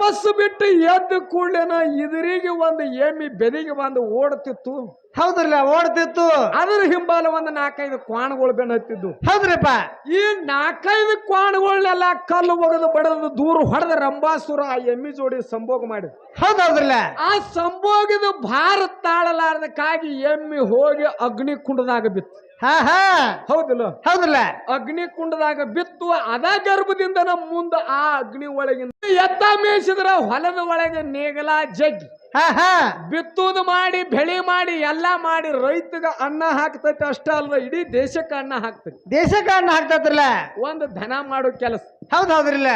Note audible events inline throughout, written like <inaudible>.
ತಪಸ್ಸು ಬಿಟ್ಟು ಎದ್ದು ಕೂಡ್ಲೇನ ಇದರಿಗೆ ಒಂದು ಏಮಿ ಬೆದಿಗೆ ಬಂದು ಓಡುತ್ತಿತ್ತು ಹೌದ್ರಲ್ಲ ಓಡ್ತಿತ್ತು. ಅದ್ರ ಹಿಂಬಾಲ ಒಂದು ನಾಲ್ಕೈದು ಕ್ವಾಣಗಳು ಬೆನ್ನ ಹೌದ್ರಪ್ಪ. ಈ ನಾಲ್ಕೈದು ಕ್ವಾಣಗಳನ್ನೆಲ್ಲ ಕಲ್ಲು ಒಗೆದು ಬಡದು ದೂರ ಹೊಡೆದ ರಂಬಾಸುರ ಆ ಎಮ್ಮಿ ಜೋಡಿ ಸಂಭೋಗ ಮಾಡಿದ. ಹೌದ್ ಹೌದ್ರಲ್ಲ. ಆ ಸಂಭೋಗದ ಭಾರ ತಾಳಲಾರದಕ್ಕಾಗಿ ಎಮ್ಮಿ ಹೋಗಿ ಅಗ್ನಿ ಕುಂಡದಾಗ ಬಿತ್ತು. ಹಾ ಹಾ. ಹೌದಿಲ್ಲ? ಹೌದ್ರಲ್ಲ. ಅಗ್ನಿ ಕುಂಡದಾಗ ಬಿತ್ತು ಅದ ಗರ್ಭದಿಂದ ಮುಂದ ಆ ಅಗ್ನಿ ಒಳಗಿಂದ ಎತ್ತ ಮೇಯಿಸಿದ್ರ ಹೊಲದ ಒಳಗೆ ನೇಗಲ ಜಗ್ಗಿ. ಹಾ ಹಾ. ಬಿತ್ತುದು ಮಾಡಿ ಬೆಳೆ ಮಾಡಿ ಎಲ್ಲಾ ಮಾಡಿ ರೈತಗ ಅನ್ನ ಹಾಕ್ತೈತಿ ಅಷ್ಟ ಅಲ್ವಾ ಇಡೀ ದೇಶಕ್ಕೆ ಅನ್ನ ಹಾಕ್ತೈತಿ. ದೇಶಕ್ಕೆ ಅನ್ನ ಹಾಕ್ತತ್ರಲ್ಲ? ಒಂದು ದನ ಮಾಡೋ ಕೆಲಸ. ಹೌದ್ ಹೌದ್ರಲ್ಲ.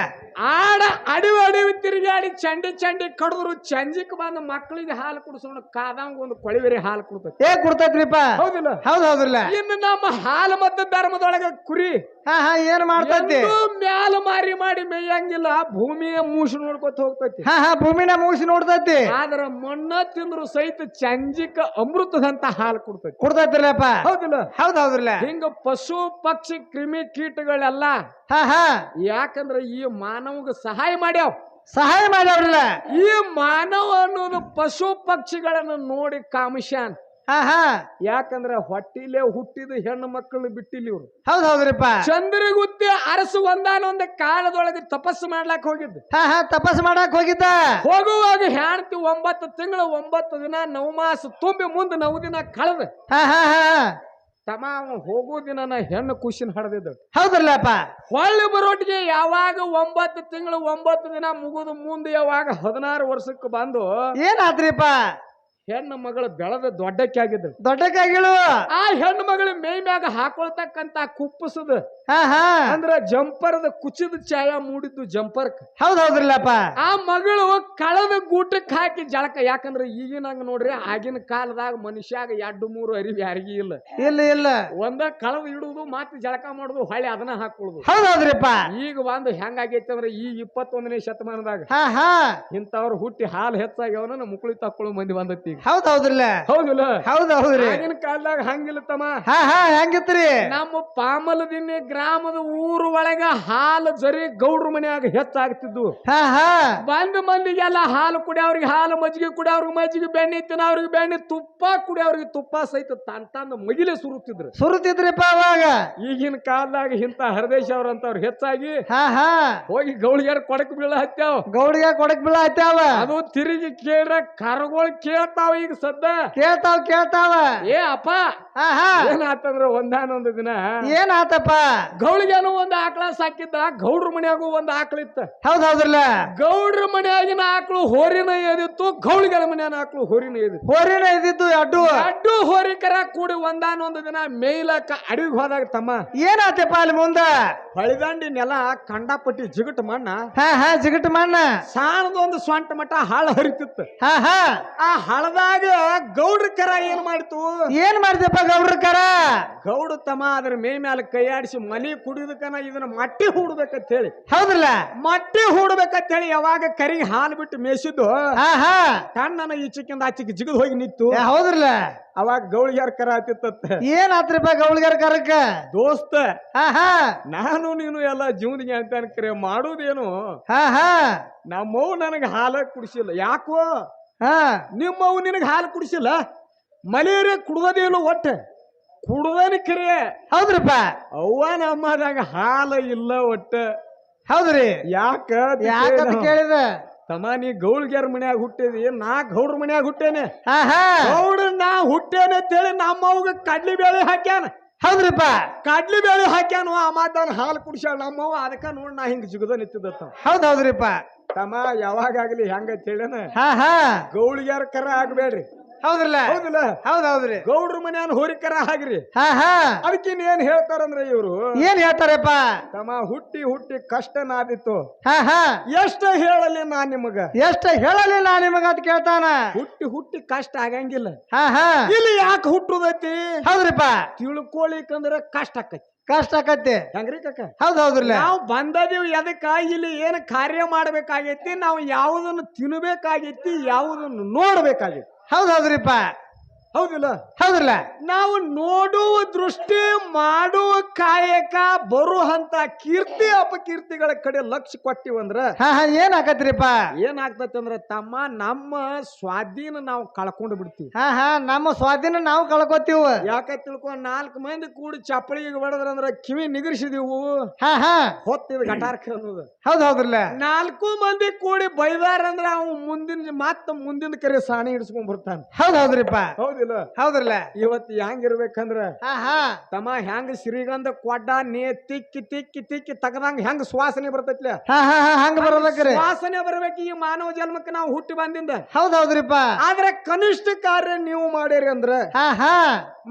ಆಡ ಅಡಿವಿ ಅಡಿವಿ ತಿರುಗಾಡಿ ಚಂಡಿ ಚಂಡಿ ಕಡದ್ರು ಚಂಜಿಕ್ ಬಂದು ಮಕ್ಕಳಿಗೆ ಹಾಲು ಕುಡಿಸೋಣ ಕಾದಂಗ ಒಂದು ಕೊಳಿವೆರಿ ಹಾಲು ಕುಡ್ತೈತಿ ಏ ಕುಡ್ತೈತ್ರಿಪ್ಪ. ಹೌದಿಲ್ಲ? ಹೌದು ಹೌದಿಲ್ಲ ಇನ್ನು ನಮ್ಮ ಹಾಲು ಮತ್ತು ಧರ್ಮದೊಳಗ ಕುರಿ. ಹಾ ಹಾ ಏನ್ ಮಾಡ್ತೈತಿ? ಮ್ಯಾಲ ಮಾರಿ ಮಾಡಿ ಮೇಯಂಗಿಲ್ಲ ಭೂಮಿಯ ಮೂಸಿ ನೋಡ್ಕೊತ ಹೋಗ್ತೈತಿ. ಹಾ ಹಾ ಭೂಮಿನ ಮೂಸಿ ನೋಡ್ತೈತಿ. ಆದ್ರ ಮಣ್ಣ ತಿಂದ್ರು ಸಹಿತ ಚಂಜಿಕ ಅಮೃತದಂತ ಹಾಲು ಕುಡ್ತೈತಿ. ಕೊಡ್ತೈತ್ರಲ್ಲಪ್ಪ. ಹೌದಿಲ್ಲ? ಹೌದ್ ಹೌದಿಲ್ಲ ಹಿಂಗ ಪಶು ಪಕ್ಷಿ ಕ್ರಿಮಿ ಕೀಟಗಳೆಲ್ಲ ಹಾ ಹಾ. ಯಾಕಂದ್ರ ಈ ಮಾನವಗ ಸಹಾಯ ಮಾಡ್ಯಾವ. ಸಹಾಯ ಮಾಡ್ಯಾವ್ರಲ್ಲ. ಈ ಮಾನವ ಅನ್ನೋದು ಪಶು ಪಕ್ಷಿಗಳನ್ನ ನೋಡಿ ಕಾಮಶಾನ್ ಹಾ ಹಾ ಯಾಕಂದ್ರ ಹೊಟ್ಟಿಲೆ ಹುಟ್ಟಿದ ಹೆಣ್ಣು ಮಕ್ಕಳು ಬಿಟ್ಟಿಲ್ಲ ಇವ್ರು. ಹೌದ್ ಹೌದ್ರಿಪ್ಪ. ಚಂದ್ರಗುತ್ತಿ ಅರಸು ಒಂದಾನೊಂದ ಕಾಲದೊಳಗೆ ತಪಸ್ಸು ಮಾಡ್ಲಾಕ್ ಹೋಗಿದ್ದ. ಹಾ ಹಾ ತಪಸ್ ಮಾಡಕ್ ಹೋಗಿದ್ದ. ಹೋಗುವಾಗ ಹೆಣ್ತಿ ಒಂಬತ್ತು ತಿಂಗಳು ಒಂಬತ್ತು ದಿನ ನವಮಾಸ ತುಂಬಿ ಮುಂದೆ ನವ ದಿನ ಕಳೆದ. ಹಾ ಹಾ ಹಾ ತಮ್ಮ ಅವ ಹೋಗೋ ದಿನ ಹೆಣ್ಣು ಖುಷಿನ ಹಡ್ದಿದ್ದ ಹೌದಲ್ಲಪ್ಪ ಹೊಳ್ಳಿ ಬರೋಟಿಗೆ ಯಾವಾಗ ಒಂಬತ್ತು ತಿಂಗಳು ಒಂಬತ್ತು ದಿನ ಮುಗಿದು ಮುಂದೆ ಯಾವಾಗ ಹದಿನಾರು ವರ್ಷಕ್ಕೆ ಬಂದು ಏನಾತ್ರಿಪ್ಪ ಹೆಣ್ಣು ಮಗಳು ಬೆಳೆದ ದೊಡ್ಡಕ್ಕೆ ಆಗಿದ್ರು ದೊಡ್ಡಕ್ಕಾಗಿಳು ಆ ಹೆಣ್ಣು ಮಗಳ ಮೈ ಮ್ಯಾಗ ಹಾಕೊಳ್ತಕ್ಕಂತ ಕುಪ್ಪಸದ. ಹಾ ಹಾ. ಅಂದ್ರ ಜಂಪರ್ದ ಕುಚಿದ ಛಾಯ ಮೂಡಿದ್ದು ಜಂಪರ್ಕ್. ಹೌದ್ ಹೌದ್ರಲ್ಲಪ್ಪ. ಆ ಮಗಳು ಕಳದ ಗೂಟಕ್ಕೆ ಹಾಕಿ ಜಳಕ. ಯಾಕಂದ್ರೆ ಈಗಿನ ಹಂಗ ನೋಡ್ರಿ ಆಗಿನ ಕಾಲದಾಗ ಮನುಷ್ಯಾಗ ಎರಡು ಮೂರು ಅರಿವಿ ಯಾರಿಗೂ ಇಲ್ಲ. ಇಲ್ಲ ಇಲ್ಲ. ಒಂದ ಕಳದ ಇಡುದು ಮತ್ತೆ ಜಳಕ ಮಾಡುದು ಹೊಳೆ ಅದನ್ನ ಹಾಕೊಳ್ಳುದು ಹೌದ್ ಹೌದ್ರಿಪ್ಪ. ಈಗ ಒಂದು ಹೆಂಗಾಗೈತಿ ಅಂದ್ರೆ ಈ ಇಪ್ಪತ್ತೊಂದನೇ ಶತಮಾನದಾಗ ಹಾ ಹಾ. ಇಂಥವ್ರು ಹುಟ್ಟಿ ಹಾಲು ಹೆಚ್ಚಾಗ್ಯವನ ಮುಕುಳಿ ತಕ್ಕೊಳ್ಳೋ ಮಂದಿ ಬಂದತಿ. ಈಗ ಹೌದ್ ಹೌದ್ರಲ್ಲ? ಹೌದಿಲ್ಲ? ಹೌದ್ ಹೌದ್ರಿ. ಆಗಿನ ಕಾಲದಾಗ ಹಂಗಿಲ್ಲ ತಮ್ಮ ಹಾ ಹಾ ಹೆಂಗಿತ್ರಿ? ನಮ್ಮ ಪಾಮಲದಿನ್ನಿ ಗ್ರಾಮದ ಊರು ಒಳಗ ಹಾಲು ಜರಿ ಗೌಡ್ರ ಮನ್ಯಾಗ ಹೆಚ್ಚಾಗ್ತಿದ್ದು. ಹಾ ಹಾ. ಬಂದ ಮಂದಿಗೆಲ್ಲ ಹಾಲು ಕುಡಿಯವ್ರಿಗೆ ಹಾಲು ಮಜ್ಜಿಗೆ ಕುಡಿಯವ್ರಿಗೆ ಮಜ್ಜಿಗೆ ಬೆಣ್ಣೆ ತಿನ್ನವ್ರಿಗೆ ಬೆಣ್ಣೆ ತುಪ್ಪ ಕುಡಿಯವ್ರಿಗೆ ತುಪ್ಪ ಸಹಿತ ತನ್ ತನ್ನ ಮಗಿಲೆ ಸುರುತ್ತಿದ್ರು. ಸುರುತಿದ್ರಿಪ್ಪ ಅವಾಗ? ಈಗಿನ ಕಾಲದಾಗ ಹಿಂತ ಹರದೇಶ್ ಅವ್ರಂತವ್ರು ಹೆಚ್ಚಾಗಿ ಹಾ ಹಾ. ಹೋಗಿ ಗೌಳಿಗಾರ ಕೊಡಕ್ ಬೀಳ ಹತ್ಯಾವ ಗೌಡಿಗೆ ಕೊಡಕ್ ಬೀಳ ಹತ್ಯಾವ ಅದು ತಿರುಗಿ ಕೇಳ್ರ ಕರಗೋಳ್ ಕೇಳ್ತಾವ ಈಗ ಸದ್ದ ಕೇಳ್ತಾವ್ ಕೇಳ್ತಾವ. ಏ ಅಪ್ಪ ಏನಾತಂದ್ರ ಒಂದಾನೊಂದು ದಿನ? ಏನಾತಪ್ಪ ಗೌಳಿಗೇನು ಒಂದ್ ಆಕಳ ಸಾಕಿದ್ದ ಗೌಡ್ರ ಮನ್ಯಾಗೂ ಒಂದ್ ಆಕಳ ಇತ್ತ. ಹೌದ್ ಹೌದ್ರಲ್ಲ? ಗೌಡ್ರ ಮನ್ಯಾಗಿನ ಆಕಳು ಹೋರಿನ ಏದಿತ್ತು ಗೌಳಿಗಳ ಮನ್ಯಾನ ಆಕಳು ಹೋರಿನ ಏದಿತ್ತು ಹೋರಿನ ಇದ್ದಿದ್ದು ಅಡ್ಡು. ಅಡ್ಡು ಹೋರಿಕರ ಕೂಡಿ ಒಂದಾನೊಂದು ದಿನ ಮೇಲಕ್ಕ ಅಡಿಗೆ ಹೋದಾಗ ತಮ್ಮ. ಏನಾತಪ್ಪ ಅಲ್ಲಿ ಮುಂದ? ಹೊಳಿದಂಡಿ ನೆಲ ಕಂಡಾಪಟ್ಟಿ ಜಿಗಟ್ ಮಣ್ಣ. ಹಾ ಹಾ ಜಿಗಟ್ ಮಣ್ಣ. ಸಾಣದೊಂದು ಸ್ವಂಟ ಮಠ ಹಾಳ ಹರಿತಿತ್ತು. ಹಾ ಹಾ. ಆ ಹಳದಾಗ ಗೌಡ್ರ ಕರ ಏನ್ ಮಾಡ್ತು? ಏನ್ ಮಾಡ್ದಪ್ಪ ಗೌಡ್ರ ಕರ ಗೌಡ ತಮ್ಮ ಅದ್ರ ಮೇ ಮ್ಯಾಲ ಕೈಯಾಡಿಸಿ ಮನಿ ಕುಡಿದಕ್ಕನ ಇದನ್ನ ಮಟ್ಟಿ ಹೂಡ್ಬೇಕಂತ ಹೇಳಿ. ಹೌದಲ್ಲ ಮಟ್ಟಿ ಹೂಡ್ಬೇಕಂತ ಹೇಳಿ ಯಾವಾಗ ಕರಿಗೆ ಹಾಲು ಬಿಟ್ಟು ಮೇಸಿದ್ದು ಹಾ ಹಾ ಕಣ್ಣನ ಈಚಕ್ಕಿಂದ ಆಚೆಗೆ ಜಿಗದ್ ಹೋಗಿ ನಿಂತು. ಏ, ಹೌದ್ರಲ್ಲ? ಅವಾಗ ಗೌಳಿಗಾರ ಕರ ಆತಿತ್ತ ಏನ್ ಆತ್ರಿಪ್ಪ ಕರಕ ದೋಸ್ತ ನಾನು ನೀನು ಎಲ್ಲ ಜೀವನಿಗೆ ಅಂತ ಕರೆ ಮಾಡುದೇನು? ಹಾ ಹಾ ನಮ್ಮವ್ ನನಗೆ ಹಾಲ ಕುಡಿಸಿಲ್ಲ. ಯಾಕೋ? ಹಾ. ನಿಮ್ಮವ್ ನಿನಗೆ ಹಾಲು ಕುಡಿಸಿಲ್ಲ? ಮಲೇರಿಯಾ ಕುಡ್ದೋದೇನು ಒಟ್ಟೆ? ಕುಡ್ದನ ಕರೆ ಹೌದ್ರಪ್ಪ. ಅವ್ವ ನಮ್ಮದಾಗ ಹಾಲ ಇಲ್ಲ ಒಟ್ಟ. ಹೌದ್ರಿ. ಯಾಕ ಅಂತ ಯಾಕಂತ ಕೇಳಿದ. ತಮ್ಮ ನೀ ಗೌಳ್ಗ್ಯಾರ ಮನ್ಯಾಗ ಹುಟ್ಟಿದಿ ನಾ ಗೌಡ್ರ ಮನ್ಯಾಗ ಹುಟ್ಟೇನೆ. ಗೌಡ ನಾ ಹುಟ್ಟೇನೆ ಅಂತೇಳಿ ನಮ್ಮವ್ಗ ಕಡ್ಲಿ ಬೇಳೆ ಹಾಕ್ಯಾನ. ಹೌದ್ರಿಪ್ಪ. ಕಡ್ಲಿ ಬೇಳೆ ಹಾಕ್ಯಾನು ಆ ಹಾಲು ಕುಡಿಸ್ಯಾಳ ನಮ್ಮವ್ವ ಅದಕ್ಕ ನೋಡ್ ನಾ ಹಿಂಗ ಜಿಗದ ನಿಂತಿದ್ದ ಹೌದ್ ಹೌದ್ರಿಪ್ಪ. ತಮ್ಮ ಯಾವಾಗಾಗ್ಲಿ ಹೆಂಗ ಅಂತ ಹೇಳೇನ ಗೌಳಿಗ್ಯಾರ ಕರ ಆಗ್ಬೇಡ್ರಿ. ಹೌದ್ರಲ್ಲ? ಹೌದಿಲ್ಲ. ಹೌದ್ ಹೌದ್ರಿ ಗೌಡ್ರ ಮನ್ಯಾನ ಹೋರಿಕರ ಹಾಗ್ರಿ. ಹಾ ಹಾ. ಅದಕ್ಕೆ ಏನ್ ಹೇಳ್ತಾರಂದ್ರೆ ಇವ್ರು? ಏನ್ ಹೇಳ್ತಾರಪ್ಪ? ತಮ್ಮ ಹುಟ್ಟಿ ಹುಟ್ಟಿ ಕಷ್ಟ ನಾದಿತ್ತು ಹಾ ಹಾ. ಎಷ್ಟ ಹೇಳಲಿ ನಾ ನಿಮಗ. ಎಷ್ಟ ನಾ ನಿಮಗ ಅಂತ ಕೇಳ್ತಾನ. ಹುಟ್ಟಿ ಹುಟ್ಟಿ ಕಷ್ಟ ಆಗಂಗಿಲ್ಲ. ಹಾ ಹಾ. ಇಲ್ಲಿ ಯಾಕೆ ಹುಟ್ಟುದೈತಿ? ಹೌದ್ರಿಪ್ಪ. ತಿಳ್ಕೊಳಿಕಂದ್ರ ಕಷ್ಟ ಆಕೈತಿ. ಕಷ್ಟ ಆಕತ್ತೆ ಹಂಗ್ರಿ ಕಕ್ಕ ಹೌದ್ ಹೌದ್ರಲ್ಲ. ನಾವು ಬಂದದೀವಿ ಎದಕ್ಕ? ಇಲ್ಲಿ ಏನು ಕಾರ್ಯ ಮಾಡ್ಬೇಕಾಗೈತಿ? ನಾವು ಯಾವುದನ್ನು ತಿನ್ಬೇಕಾಗೈತಿ? ಯಾವುದನ್ನು ನೋಡ್ಬೇಕಾಗೈತಿ? ಹೌದ್ ಹೌದ್ರಿಪ್ಪ. ಹೌದಿಲ್ಲ. ಹೌದ್ರಲ್ಲ? ನಾವು ನೋಡುವ ದೃಷ್ಟಿ ಮಾಡುವ ಕಾಯಕ ಬರುವಂತ ಕೀರ್ತಿ ಅಪಕೀರ್ತಿಗಳ ಕಡೆ ಲಕ್ಷ ಕೊಟ್ಟಿವಂದ್ರ ಹಾ ಹಾ ಏನ್ ಆಗ್ತತಿ ಏನಾಗ್ತತಿ ಅಂದ್ರ ತಮ್ಮ ನಮ್ಮ ಸ್ವಾಧೀನ ನಾವು ಕಳ್ಕೊಂಡು ಬಿಡ್ತೀವಿ. ಹಾ ಹಾ ನಮ್ಮ ಸ್ವಾಧೀನ ನಾವು ಕಳ್ಕೊತೀವ. ಯಾಕ ತಿಳ್ಕೊ ನಾಲ್ಕು ಮಂದಿ ಕೂಡಿ ಚಪ್ಪಳಿಗೆ ಬಡದ್ರಂದ್ರ ಕಿವಿ ನಿಗರ್ಸಿದೀವು. ಹಾ ಹಾ. ಹೊತ್ತಿದ ಗಟಾರ್ಕ ಅನ್ನೋದು. ಹೌದ್ ಹೌದ್ರಲ್ಲ. ನಾಲ್ಕು ಮಂದಿ ಕೂಡಿ ಬೈದಾರಂದ್ರ ಅವ್ ಮುಂದಿನ ಮತ್ತ ಮುಂದಿನ ಕರೆ ಸಾಣಿ ಹಿಡಿಸ್ಕೊಂಡ್ ಬರ್ತಾನ. ಹೌದ್ ಹೌದ್ರಿಪ್ಪ. ಹೌದಿಲ್ಲ? ಹೌದ್ರಲ್ಲ. ಇವತ್ತು ಹೆಂಗಿರ್ಬೇಕಂದ್ರ ಹಾ ಹಾ. ತಮ್ಮ ಹೆಂಗ ಶ್ರೀಗಂಧ ಕೊಡ್ಡ ನೀ ತಿಕ್ಕಿ ತಿಕ್ಕಿ ತಿಕ್ಕಿ ತಗದಂಗ ಹೆಂಗ ಸುವಾಸನೆ ಬರ್ತೈತಿ ಹಂಗ ಬರ್ಬೇಕ್ರಿ. ಸುವಾಸನೆ ಬರ್ಬೇಕು ಈ ಮಾನವ ಜನ್ಮಕ್ಕೆ ನಾವು ಹುಟ್ಟಿ ಬಂದಿಂದ. ಹೌದೌದ್ರಿಪ್ಪ ಆದ್ರೆ ಕನಿಷ್ಠ ಕಾರ್ಯ ನೀವು ಮಾಡಿರಿ ಅಂದ್ರ ಹಾ ಹಾ.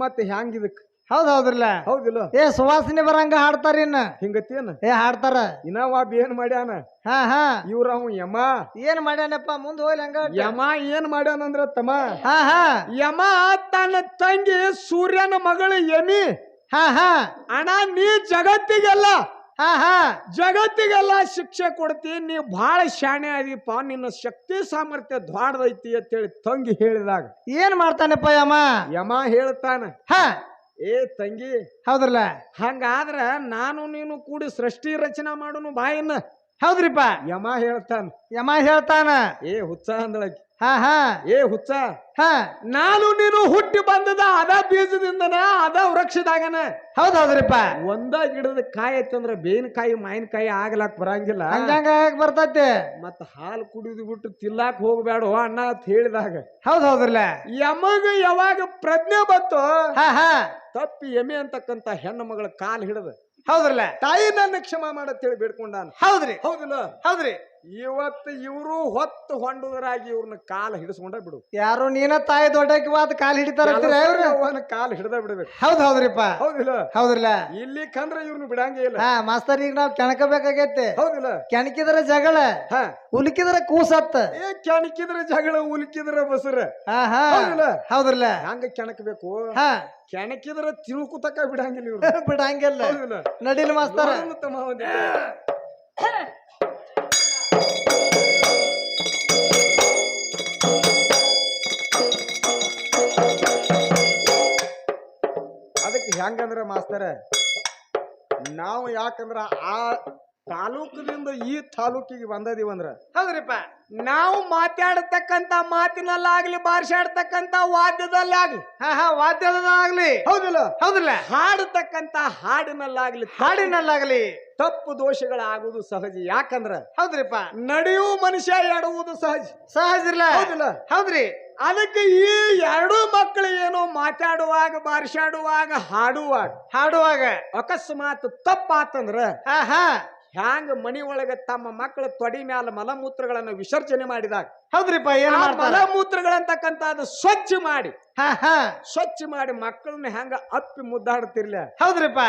ಮತ್ತೆ ಹೆಂಗ ಇದಕ್? ಹೌದ್ ಹೌದ್ರಲ್ಲ. ಹೌದಿಲ್ಲ. ಏ ಸುವಾಸನೆ ಬರಂಗ ಹಾಡ್ತಾರ ಇನ್ನ. ಹಿಂಗತ್ತೇನ ಏ ಹಾಡ್ತಾರ. ಇನ್ನ ಒಬ್ಬ ಏನ್ ಮಾಡ್ಯಾನ? ಹಾ ಹಾ. ಇವ್ರ ಅವ್ ಯಮ. ಏನ್ ಮಾಡ್ಯಾನಪ್ಪ? ಮುಂದ್ ಹೋಗ್ಲಿ ಹಂಗ ಯಮ ಏನ್ ಮಾಡ್ಯಾನಂದ್ರ ತಮ್ಮ ಹಾ ಹಾ. ಯಮ ತನ್ನ ತಂಗಿ ಸೂರ್ಯನ ಮಗಳು ಯಮಿ. ಹಾ ಹಾ. ಅಣ್ಣ ನೀ ಜಗತ್ತಿಗೆಲ್ಲ ಹಾ ಹಾ. ಜಗತ್ತಿಗೆಲ್ಲ ಶಿಕ್ಷೆ ಕೊಡ್ತಿ ನೀ ಬಹಳ ಶಾಣೆ ಆದಿಪ್ಪ ನಿನ್ನ ಶಕ್ತಿ ಸಾಮರ್ಥ್ಯ ದ್ವಾಡದೈತಿ ಅಂತೇಳಿ ತಂಗಿ ಹೇಳಿದಾಗ. ಏನ್ ಮಾಡ್ತಾನಪ್ಪ ಯಮ? ಯಮ ಹೇಳ್ತಾನ ಹಾ. ಏ ತಂಗಿ ಹೌದ್ರಲ್ಲ? ಹಂಗಾದ್ರ ನಾನು ನೀನು ಕೂಡಿ ಸೃಷ್ಟಿ ರಚನಾ ಮಾಡೋನು ಬಾಯಿನ. ಹೌದ್ರಿಪ್ಪ. ಯಮ ಹೇಳ್ತಾನ. ಯಮ ಹೇಳ್ತಾನ. ಏ ಹುಚ್ಚಾ ಅಂದಳಕಿ. ಹಾ ಹಾ. ಏ ಹುಚ್ಚ. ಹಾ. ನಾನು ನೀನು ಹುಟ್ಟಿ ಬಂದದ ಅದ ಬೀಜದಿಂದನ ಅದ ವೃಕ್ಷದಾಗನ. ಹೌದ್ ಹೌದ್ರಿಪ್ಪ ಒಂದ ಗಿಡದ ಕಾಯಿ ಐತಂದ್ರ ಬೇವಿನಕಾಯಿ ಮಾವಿನಕಾಯಿ ಆಗ್ಲಾಕ್ ಬರಂಗಿಲ್ಲ. ಹಂಗಂಗ ಬರ್ತೈತಿ. ಮತ್ತ ಹಾಲು ಕುಡಿದು ಬಿಟ್ಟು ತಿಲ್ಲಾಕ್ ಹೋಗ್ಬೇಡ ಅಣ್ಣ ಅಂತ ಹೇಳಿದಾಗ. ಹೌದ್ ಹೌದ್ರಲ್ಲ ಯಮಗ ಯಾವಾಗ ಪ್ರಜ್ಞೆ ಬಂತು ಹಾ ಹಾ. ತಪ್ಪಿ ಎಮೆ ಅಂತಕ್ಕಂತ ಹೆಣ್ಣು ಮಗಳ ಕಾಲ್ ಹಿಡಿದ ಹೌದ್ರಲ್ಲ. ತಾಯಿ ನನ್ನ ಕ್ಷಮ ಮಾಡತ್ತೇಳಿ ಬೇಡ್ಕೊಂಡಾನ. ಹೌದ್ರಿ. ಹೌದಿಲ್ಲ? ಹೌದ್ರಿ. ಇವತ್ತು ಇವರು ಹೊತ್ತು ಹೊಂಡುದರಾಗಿ ಇವ್ರನ್ನ ಕಾಲು ಹಿಡಿಸ್ಕೊಂಡ ಬಿಡು. ಯಾರು ನೀನ ತಾಯಿ ದೊಡ್ಡಕ್ಕೆ ವಾದ ಕಾಲ್ ಹಿಡಿತಾರ ಕಾಲ್ ಅವನ ಕಾಲ ಹಿಡ್ದ ಬಿಡ್ಬೇಕು. ಹೌದ್ ಹೌದ್ರಿಪ್ಪ. ಹೌದಿಲ್ಲ. ಹೌದಿಲ್ಲ ಇಲ್ಲಿ ಕಂದ್ರ ಇವ್ರನ್ನ ಬಿಡಂಗಿಲ್ಲ ಹಾ ಮಾಸ್ತರ್ ಈಗ ನಾವ್ ಕೆಣಕಬೇಕಾಗೈತೆ. ಹೌದಿಲ್ಲ. ಕೆಣಕಿದ್ರೆ ಜಗಳ ಹಾ. ಉಲ್ಕಿದ್ರ ಕೂಸತ್ತ. ಏ ಕೆಣಕಿದ್ರ ಜಗಳ ಉಲ್ಕಿದ್ರ ಬಸರ. ಹಾ ಹಾ. ಹೌದಿಲ್ಲ? ಹೌದ್ರಲ್ಲ. ಹಂಗ ಕೆಣಕಬೇಕು? ಹಾ. ಕೆಣಕಿದ್ರ ತಿನ್ಕುತಕ ಬಿಡಂಗಿಲ್ಲ ಇವ್ರು. <laughs> ಬಿಡಂಗಿಲ್ಲ. ಹೌದಿಲ್ಲ. ನಡಿಲ್ ಮಾಸ್ತರ. ಹೆಂಗಂದ್ರ ಮಾಸ್ತರ? ನಾವು ಯಾಕಂದ್ರ ಆ ತಾಲೂಕಿನಿಂದ ಈ ತಾಲೂಕಿಗೆ ಬಂದದೀವಂದ್ರ? ಹೌದ್ರಿಪ್ಪ. ನಾವು ಮಾತಾಡತಕ್ಕಂತ ಮಾತಿನಲ್ಲಾಗ್ಲಿ ಆಗ್ಲಿ ವಾದ್ಯದಲ್ಲಾಗ್ಲಿ. ಹಾ ಹಾ ವಾದ್ಯದಲ್ಲಾಗ್ಲಿ. ಹೌದಿಲ್ಲ. ಹೌದಿಲ್ಲ. ಹಾಡತಕ್ಕಂತ ಹಾಡಿನಲ್ಲಾಗ್ಲಿ. ಹಾಡಿನಲ್ಲಾಗ್ಲಿ. ತಪ್ಪು ದೋಷಗಳಾಗುವುದು ಸಹಜ. ಯಾಕಂದ್ರ ಹೌದ್ರಿಪ್ಪ. ನಡೆಯುವ ಮನುಷ್ಯ ಎಡುವುದು ಸಹಜ. ಸಹಜ ಹೌದಿಲ್ಲ? ಹೌದ್ರಿ. ಅದಕ್ಕೆ ಈ ಎರಡು ಮಕ್ಕಳು ಏನೋ ಮಾತಾಡುವಾಗ ಬಾರಿಸಾಡುವಾಗ ಹಾಡುವಾಗ. ಹಾಡುವಾಗ. ಅಕಸ್ಮಾತ್ ತಪ್ಪಾತಂದ್ರ ಹಾ ಹಾ ಹ್ಯಾಂಗ ಮನಿ ಒಳಗ ತಮ್ಮ ಮಕ್ಕಳ ತೊಡಿ ಮ್ಯಾಲ ಮಲಮೂತ್ರಗಳನ್ನ ವಿಸರ್ಜನೆ ಮಾಡಿದಾಗ ಹೌದ್ರಿಪ್ಪ ಏನ್ ಮಾಡ್ತಾರೆ? ಮಲಮೂತ್ರಗಳಂತಕ್ಕಂತ ಮಲಮೂತ್ರಗಳಂತಕ್ಕಂಥದ್ದು ಸ್ವಚ್ಛ ಮಾಡಿ. ಹಾ ಹಾ. ಸ್ವಚ್ಛ ಮಾಡಿ ಮಕ್ಕಳನ್ನ ಹೆಂಗ ಅಪ್ಪಿ ಮುದ್ದಾಡ್ತಿರ್ಲ? ಹೌದ್ರಿಪ್ಪ.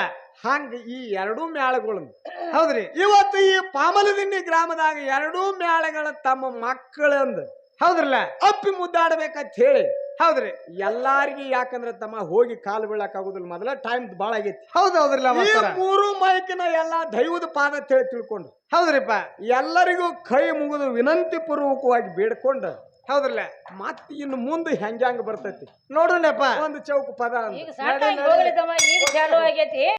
ಹಂಗ ಈ ಎರಡೂ ಮ್ಯಾಳಗಳನ್ನು ಹೌದ್ರಿ. ಇವತ್ತು ಈ ಪಾಮಲದಿನ್ನಿ ಗ್ರಾಮದಾಗ ಎರಡೂ ಮ್ಯಾಳಗಳ ತಮ್ಮ ಮಕ್ಕಳಂದ ಹೌದ್ರಲ್ಲ. ಅಪ್ಪಿ ಮುದ್ದಾಡ್ಬೇಕಂತ ಹೇಳಿ ಹೌದ್ರಿ. ಎಲ್ಲಾರ್ಗಿ ಯಾಕಂದ್ರೆ ತಮ್ಮ ಹೋಗಿ ಕಾಲು ಬೀಳಕ್ ಆಗುದಿಲ್ಲ ಮೊದಲ ಟೈಮ್ ಬಾಳ ಆಗೈತಿ. ಹೌದ್ ಹೌದ್ರಲ್ಲ ಈ ಮೂರು ಮೈಕಿನ ಎಲ್ಲಾ ದೈವದ ಪಾದ ಅಂತ ಹೇಳಿ ತಿಳ್ಕೊಂಡು ಹೌದ್ರಿಪ್ಪ. ಎಲ್ಲರಿಗೂ ಕೈ ಮುಗಿದು ವಿನಂತಿ ಪೂರ್ವಕವಾಗಿ ಬೇಡ್ಕೊಂಡು ಹೌದ್ರಲ್ಲ. ಮತ್ ಇನ್ನು ಮುಂದೆ ಹೆಂಗ್ಯಾಂಗ ಬರ್ತೈತಿ? ನೋಡ್ರಿ ಒಂದು ಚೌಕ ಪದ ಅಂತ. ಈಗ ಸಾಕಾಗಿ ಹೋಗ್ಲಿ ತಮ್ಮ ಈಗ ಚಾಲು ಆಗೈತಿ.